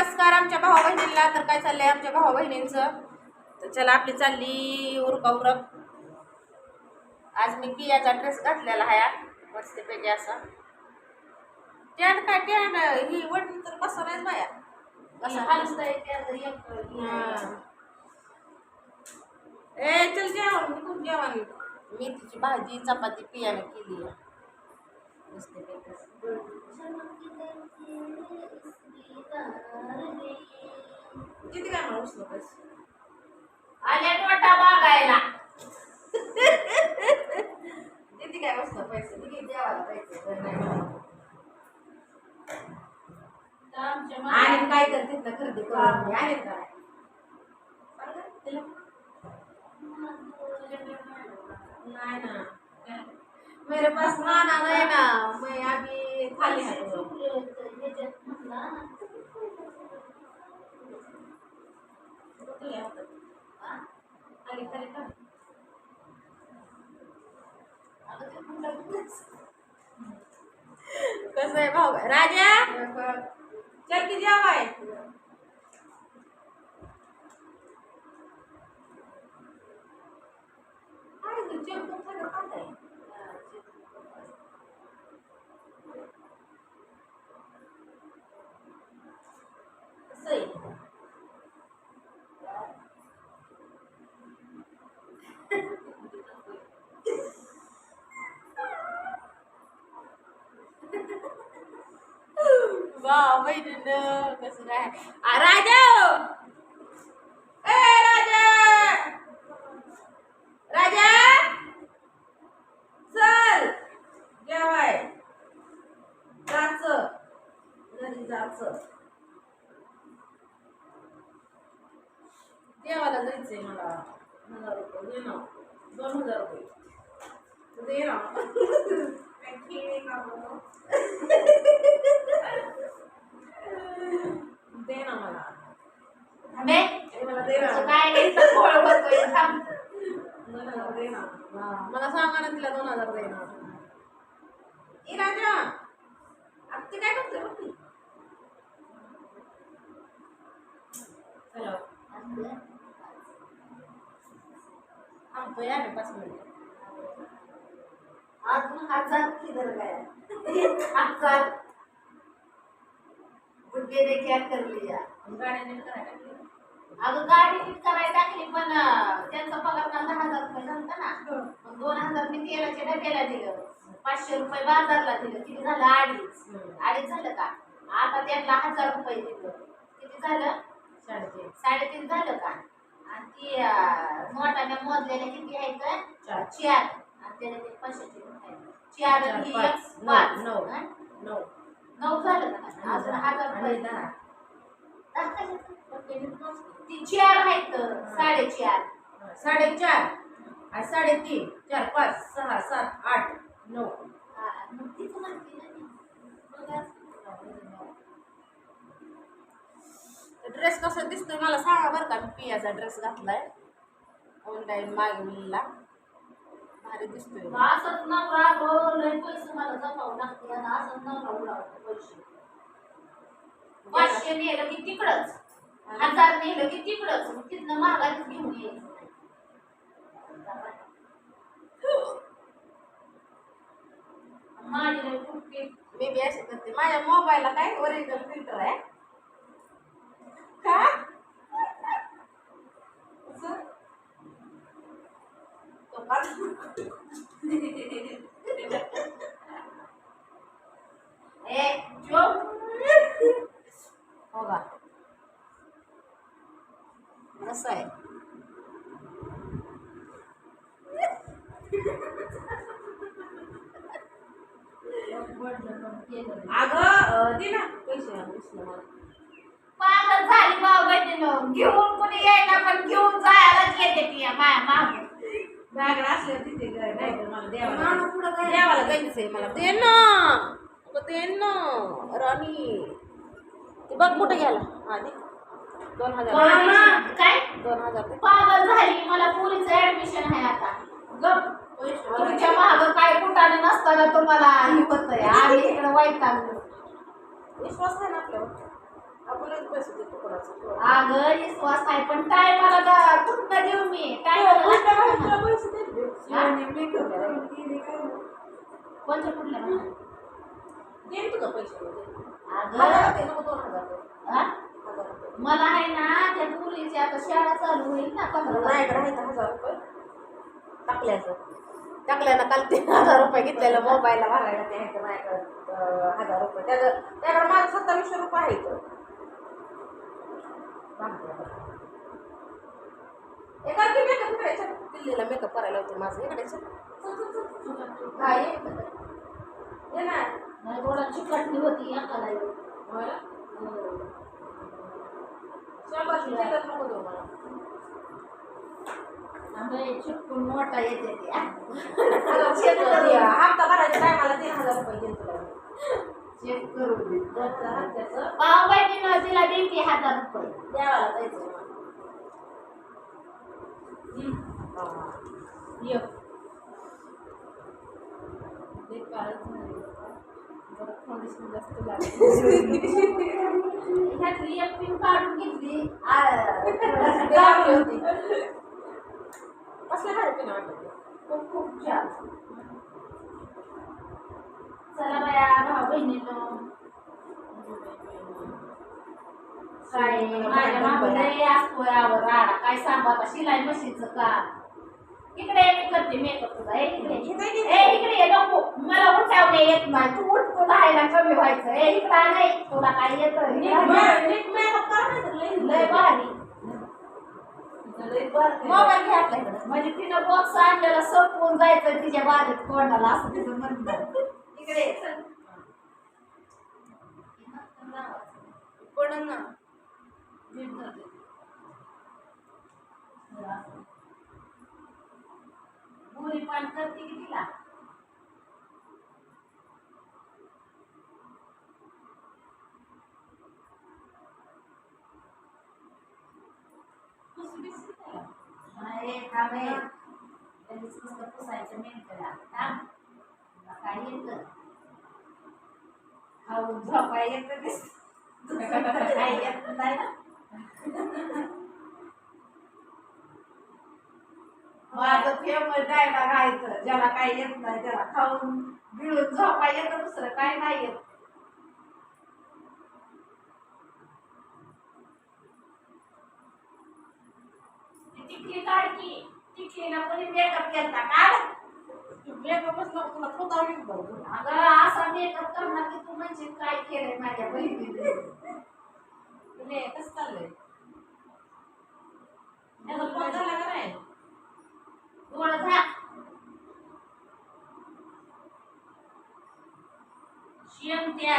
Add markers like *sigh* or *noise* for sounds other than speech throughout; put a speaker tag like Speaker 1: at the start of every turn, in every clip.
Speaker 1: नमस्कार आमच्या भावा बहिणींना तर काय चाललंय आमच्या भावा बहिणींचं तर चला आपली चालली उरका उरक. आज मी पियाचा ड्रेस घातलेला आहे. मस्तपैकी असा. टॅन काय टॅन ही वडणी तर कसं नाही बाया? कसं?
Speaker 2: हलतंय त्याचं एक
Speaker 1: हा. ए चल जेवण निघून जेवण. मेथीची भाजी चपाती पियाने केली आहे. मस्तपैकी किती काय उचलू पैसे
Speaker 2: आल्या टोटा बागायला
Speaker 1: किती काय बसलं पैसे? किती द्यावाला पैसे? आणि काय तर तिथनं खरेदी करून? मी आणेल काय सांग गं तिला. नाही ना मेरे पास नाना नाही ना मैं अभी खाली है खाली खाली का कसं आहे भाऊ? राजा? चल की जेवाय. काय गं, जेवण सगळं खाताय. कसं आहे? वा बहिणीनं कसं काय? राजा! ए राजा! राजा! चल! जेवाय. जायचं घरी जायचं देवाला जायचंय मला हजार रुपये दे ना दोन हजार रुपये दे ना काय खेळ आहे का बरं? दे ना मला
Speaker 2: बे,
Speaker 1: ए, मला दे ना
Speaker 2: तुझं काय नाही तर गोळ होतोय, थांब.
Speaker 1: दोन हजार दे ना हा, मला सांगा ना तिला दोन हजार दे ना ए राजा! आता ते काय करतोय बघ ती. चलो थांबतोय आम्ही पाच मिनिटं.
Speaker 2: अजून हजार किधर गया हजार ने क्या? कर लिया
Speaker 1: करायला लागली.
Speaker 2: अगं गाडी नीट करायला टाकली पण त्यांचा पगार मला दहा हजार रुपये झालता ना. मग दोन हजार मी तेलाच्या डब्याला दिलं. पाचशे रुपये बाजारला दिलं. किती झालं? अडीच. अडीच झालं का? आता त्यांना हजार रुपये दिलं. किती झालं?
Speaker 1: साडेतीन.
Speaker 2: साडेतीन झालं का? आणि ती नोटाने मोजलेल्या किती आहेत
Speaker 1: चार.
Speaker 2: चार. आणि त्याला ते आहेत. चार आणि ही
Speaker 1: पाच, नऊ, नऊ.
Speaker 2: हं? झालं का? अजून हजार रुपये.
Speaker 1: दहा.
Speaker 2: दहा ती चार आहेत साडेचार.
Speaker 1: साडेचार. आणि साडेतीन. चार पाच सहा सात आठ नऊ.
Speaker 2: ना.
Speaker 1: ड्रेस कसा दिसतोय मला सांगा बरं का मी पियाचा ड्रेस घातलाय. ऑनलाईन मागवलेला भारी दिसतोय.
Speaker 2: असंच लय पैसे मला जपावं लागते. असंच उडावतो पैसे. पाचशे नेलं की तिकडच. हजार नेलं की तिकडच तिथनं महागातच घेऊन यायचं. माझी
Speaker 1: मी बी असे करते. माझ्या मोबाईलला काय ओरिजिनल फिल्टर आहे? का? तो पाच-
Speaker 2: ए चोप
Speaker 1: हो का असं आहे अगं अं, दे ना पैसे मला दिसलं मला
Speaker 2: पागल झाली बाबाजीनं घेऊन कुणी यायला पण घेऊन जायलाच येते ती माया माग
Speaker 1: माझ्याकडे असलं तिथे काय नाही तर मला द्यावं
Speaker 2: मामा
Speaker 1: लागेल.
Speaker 2: पुढं काय?
Speaker 1: द्यावं लागायचंय मला दे ना अगं दे ना राणी. ते बघ कुठे गेला. हा दे दोन हजार
Speaker 2: मामा काय?
Speaker 1: दोन हजार दे
Speaker 2: पागल झाली. मला पोलीचं ऍडमिशन आहे आता. गप. तुमच्या माग काय कुठाने नसताना तुम्हाला? हे होतंय आम्ही इकडे वाईट आणलो
Speaker 1: विश्वास आहे ना आपल्यावर. आपण लगेच पैसे देतो कोणाचं.
Speaker 2: अगं विश्वास आहे पण टायमाला देऊ मी? टायमाला
Speaker 1: पैसे देते नाही.
Speaker 2: कोणत्या कुठल्या
Speaker 1: तुला पैसे हजार नको दोन हजार.
Speaker 2: हा?
Speaker 1: रुपये.
Speaker 2: मला आहे ना त्या मुलीची आता शाळा चालू होईल ना पंधरा
Speaker 1: आहे का हजार रुपये टाकल्याचं टाकल्यानं काल तीन *laughs* हजार रुपये घेतलेलं मोबाईलला भरायला ते आहे माझ्याकडे अं, हजार रुपये त्याचं त्याकडे माझं सत्तावीसशे रुपये आहे. एका की मेकअप करायचं दिल्लीला मेकअप करायला होते माझं. हा इकडे. ये ना
Speaker 2: नाही थोडा चिकटणी होती
Speaker 1: देऊ मला.
Speaker 2: आम्ही चिटकून मोठा येते. *laughs*
Speaker 1: हप्ता भरायच्या टायमाला तीन हजार रुपये तुला
Speaker 2: चेक करू दे
Speaker 1: हप्त्याचं?
Speaker 2: पाव बहिणीनं तिला देते हजार रुपये.
Speaker 1: देवाला जायचं मला. हा. ये. देख काढत नाही. जरा foundation जास्त लागलं.
Speaker 2: ह्यातली एक पिन काढून घेतली. *laughs*
Speaker 1: गावली होती. कसल्या भारी पिनं वाटत
Speaker 2: खूप खूप छान. चला बाया भाऊ बहिणीनं. काय माझ्या मागं असतो यावर राडा काय सांगू आता? शिलाई मशीनचं का? इकडे मी करते मेकअप तुझा. इकडे इकडे नको. मला उठावणे येत नाही तू उठ. राहायला कमी व्हायचं ए इकडे नाही. तुला काय येत? लय भारी.
Speaker 1: मोबाईल घ्या आपल्याकडे
Speaker 2: म्हणजे तिनं बॉक्स आणलेला संपवून जायचं तिच्या बारीक तोंडाला असं तिचं म्हणणं. इकडे.
Speaker 1: पडन. ना.
Speaker 2: गोरी पान करते की तिला नाही, थांब हे. लगेच नुसतं पुसायचं मेंटला. थांब. काय येतं? खाऊन झोपाय येतं दिस. दुसरं येत नाही ना. माझं फेमस डायलॉग आहे ज्याला काही येत नाही त्याला खाऊन गिळून झोपाय येतं दुसरं काही नाही येत तिथली काढ की टिकलीनं कोणी मेकअप केला काढ अगं असा मेकअप करणार की तू म्हणजे काय केलंय माझ्या बहिणीने
Speaker 1: तुले कसं चाललंय? त्याचा फोन झाला का नाही
Speaker 2: डोळं झाक शियंत्या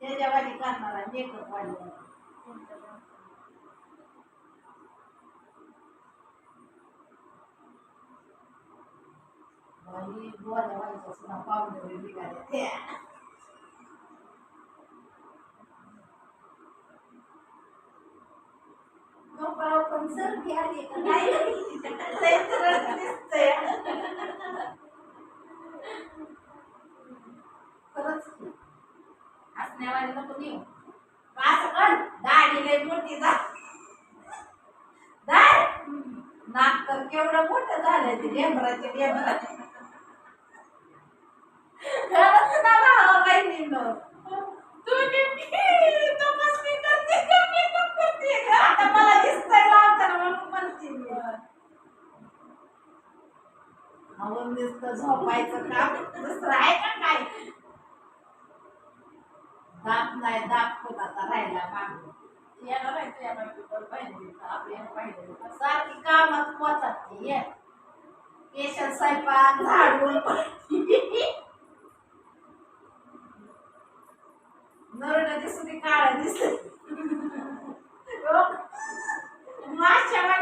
Speaker 2: त्याच्यावाली करणारा मेकअप वाली बाई बोला व्हायचं सुद्धा पावडर निघाल्या त्या कपडा पण सर्दी आली का दिसतंय खरंच की. हसण्यावाली नको देऊ असं कर दाढी लय मोठी जा दाढ नाक तर केवढं मोठं झालंय ते लेंबराचे लेंबरा Caramba! Não, não, disso de cara, disso. Não achava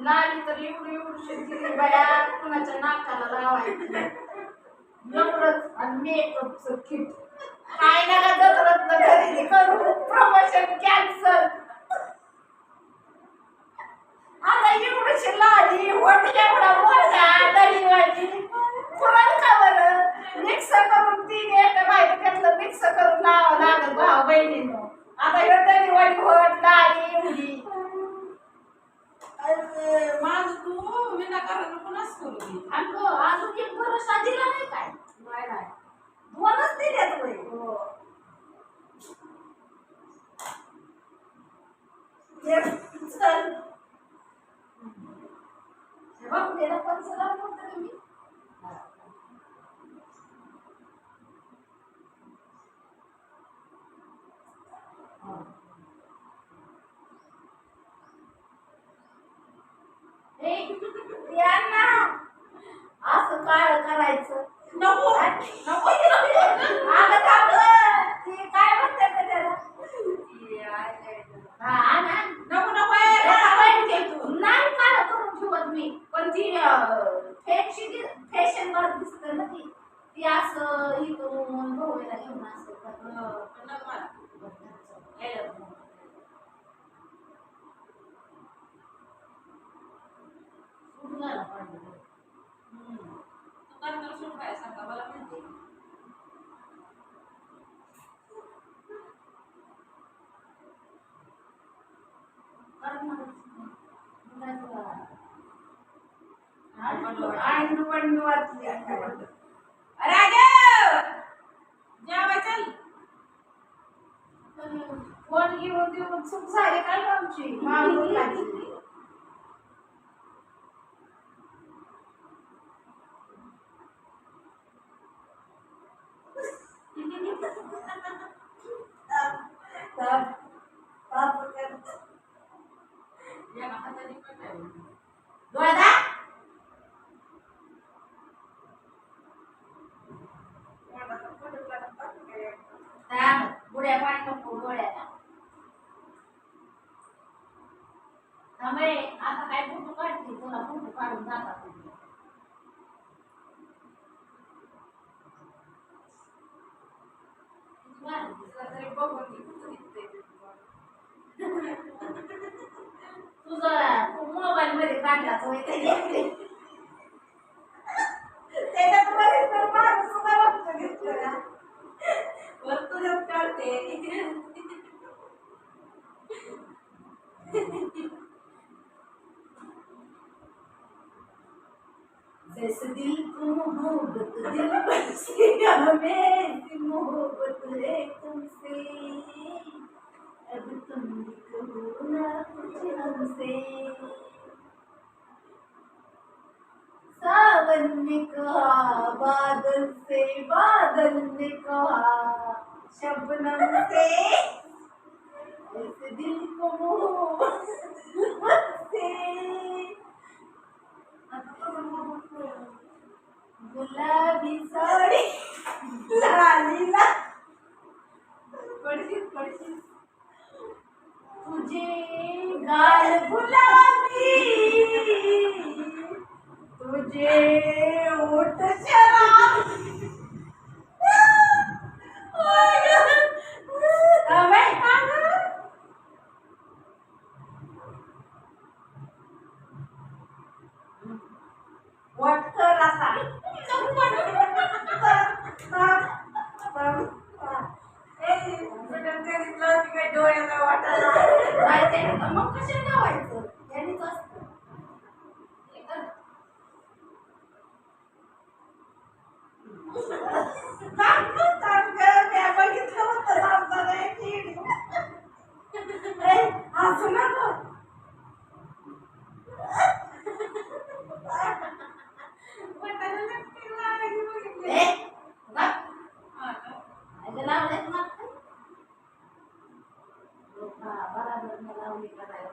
Speaker 2: लाली तर एवढी एवढी शेती बाया कुणाच्या नाकाला लावायची एवढंच. आणि मेकअपचं किट काय खरेदी करू प्रमोशन कॅन्सल आता एवढीशी लाली वट एवढा मोठा दहीवाली पुरण का बरं मिक्स करून तीन एक बाहेर घेतलं मिक्स करून लावावं लागल भाऊ बहिणीनं. आता हे दहीवाली वट लाली एवढी
Speaker 1: माझं तू विनाकारण कोणाच करू दे
Speaker 2: अगं अजून एक भरोसा दिला नाही काय?
Speaker 1: नाही
Speaker 2: दोनच दिल्यात होय
Speaker 1: हो
Speaker 2: एक चल हे बघ त्याला पंचला बोलता तुम्ही ए, यांना असं काळ करायचं
Speaker 1: नको
Speaker 2: नको अगं थांब गं. ते काय म्हणतात ते त्याला हा आण, आण.
Speaker 1: नको नको ए,
Speaker 2: ए,
Speaker 1: रडा
Speaker 2: बाई,
Speaker 1: बाई तू
Speaker 2: नाही काळ करून ठेवत जी पण फॅशन फॅशन वर दिसत ना ती ती असं ही करून भोवळीला घेऊन असं Thank you. आणि- आणि पण मी वाचली आता.
Speaker 1: राजा जेवाय चल
Speaker 2: फोन घेऊन देऊन चूक झाली काय आमची मागून लागली. तर- तर करत.
Speaker 1: या हाताने पण नाही.
Speaker 2: डोळा थांब, बुड्या पाणी नको डोळ्याला त्यामुळे आता काय फोटो काढते तुला फोटो काढून जातात
Speaker 1: तुझा तू
Speaker 2: बघून मोबाईल मध्ये काढला तो त्याच्यात तर माणूस सुद्धा
Speaker 1: वर्तुळात काढते.
Speaker 2: जैसे दिल तुम हो दिल बसे हमें मोहब्बत है तुमसे। अब तुम कहो ना कुछ हमसे। सावन ने कहा बादल से बादल ने कहा शबनम से ऐसे दिल को मोहब्बत से। गुलाबी साडी लालीला पडशील पडशील तुझे गाल गुलाबी तुझे ओठ शराबी वाट कर आता मग कशाला लावायचं यांनीच असतं बघितलं होतं लावताना एक व्हिडिओ असं नको ए, बघ. अगं लावलेत ना हा, बराबर मी लावली करायला.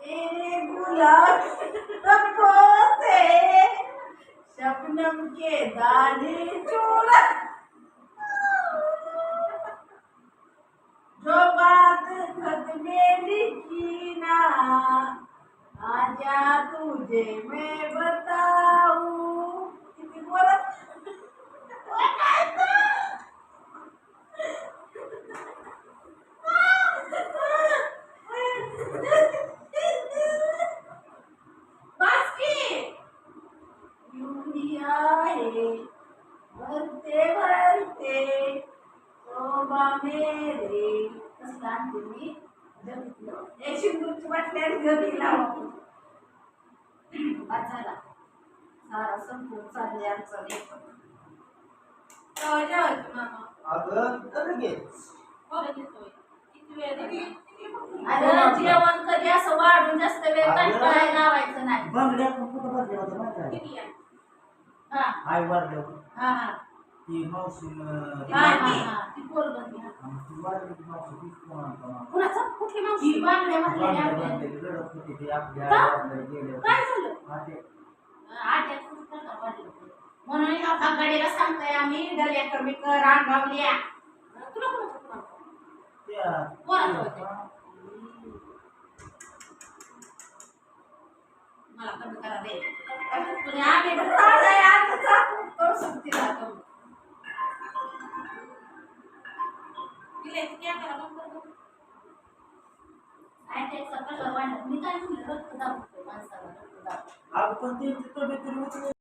Speaker 2: तेरे गुलाब रंगों से के दाने चोरा। जो बात खत में लिखी ना आजा तुझे मैं मेरे. एक झाला. सारा संपून चालले आमचा
Speaker 3: अगं
Speaker 2: जेवण कधी? असं वाढून जास्त वेळ कंटाळायला लावायचं नाही.
Speaker 3: कुठं माहिती आहे?
Speaker 2: हा.
Speaker 3: आई
Speaker 2: हा हा.
Speaker 3: ती मावशी
Speaker 2: ती ती.
Speaker 3: ती ती.
Speaker 2: कुणाचं कुठली मावशी बांगड्या आपल्या.
Speaker 3: ती
Speaker 2: का? काय झालं
Speaker 3: हा ते
Speaker 2: आट्यात पुस्तकं पडली होती. म्हणून एका गाडीला सांगताय आम्ही डल्या कमी कर रांगावल्या तुला कोणाचं कोणाचं?
Speaker 3: त्या
Speaker 2: कोणाचं होतं? मला कमी करा दे पण आम्ही घराला आता चाकू तो सुट्टी जातो तिला ते क्या करा कर मी काय म्हणलं? रक्त माणसाला रक्त दाब